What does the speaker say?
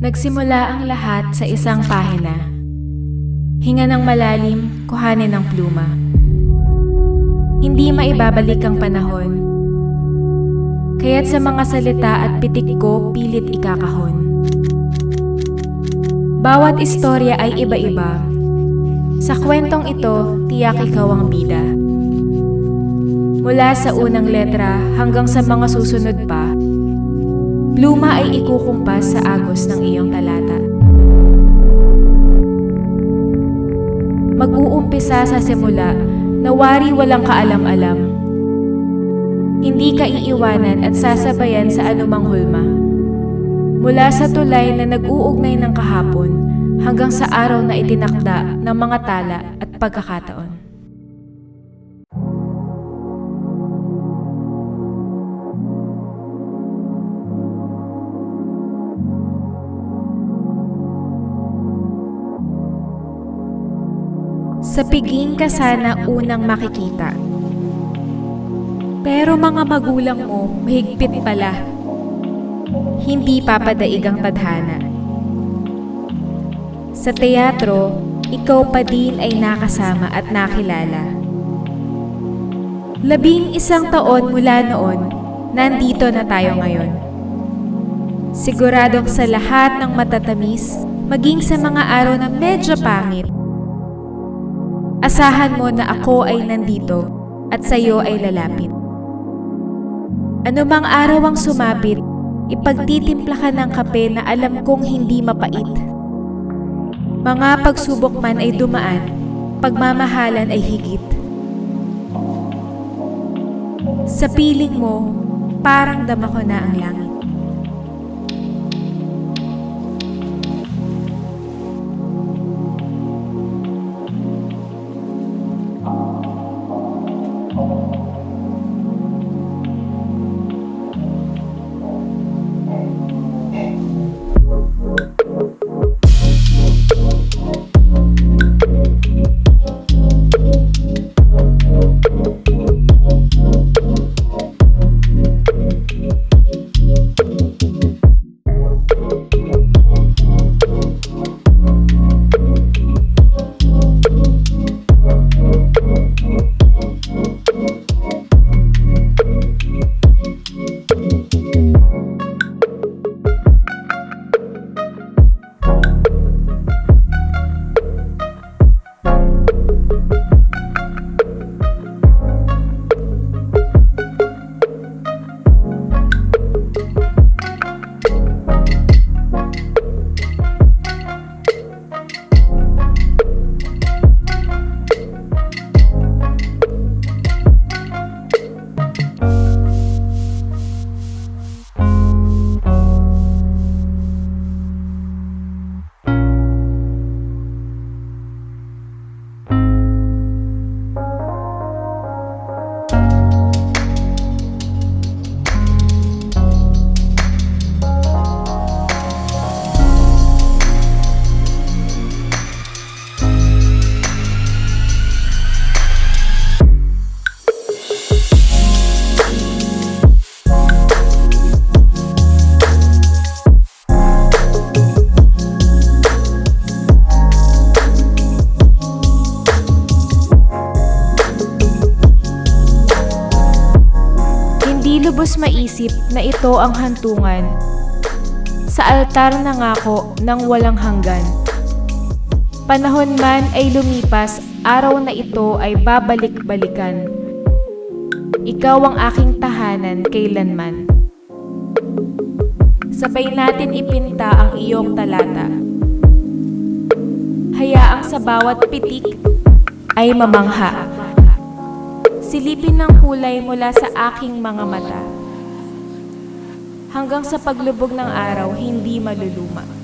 Nagsimula ang lahat sa isang pahina. Hinga ng malalim, kuhanin ng pluma. Hindi maibabalik ang panahon. Kaya't sa mga salita at pitik ko pilit ikakahon. Bawat istorya ay iba-iba. Sa kwentong ito, tiyak ikaw ang bida. Mula sa unang letra hanggang sa mga susunod pa, Luma ay ikukumpas sa agos ng iyong talata. Mag-uumpisa sa simula na wari walang kaalam-alam. Hindi ka iiwanan at sasabayan sa anumang hulma. Mula sa tulay na nag-uugnay ng kahapon hanggang sa araw na itinakda ng mga tala at pagkakataon. Sa piging ka sana unang makikita. Pero mga magulang mo, mahigpit pala. Hindi papadaig ang tadhana. Sa teatro, ikaw pa din ay nakasama at nakilala. Labing isang taon mula noon, nandito na tayo ngayon. Siguradong sa lahat ng matatamis, maging sa mga araw na medyo pangit, Asahan mo na ako ay nandito at sa iyo ay lalapit. Anumang araw ang sumapit, ipagtitimpla ka ng kape na alam kong hindi mapait. Mga pagsubok man ay dumaan, pagmamahalan ay higit. Sa piling mo, parang dama ko na ang langit. Hindi lubos maisip na ito ang hantungan. Sa altar nangako ng walang hanggan. Panahon man ay lumipas, araw na ito ay babalik-balikan. Ikaw ang aking tahanan kailanman. Sabay natin ipinta ang iyong talata. Hayaang sa bawat pitik ay mamangha. Silipin ng kulay mula sa aking mga mata. Hanggang sa paglubog ng araw, hindi maluluma.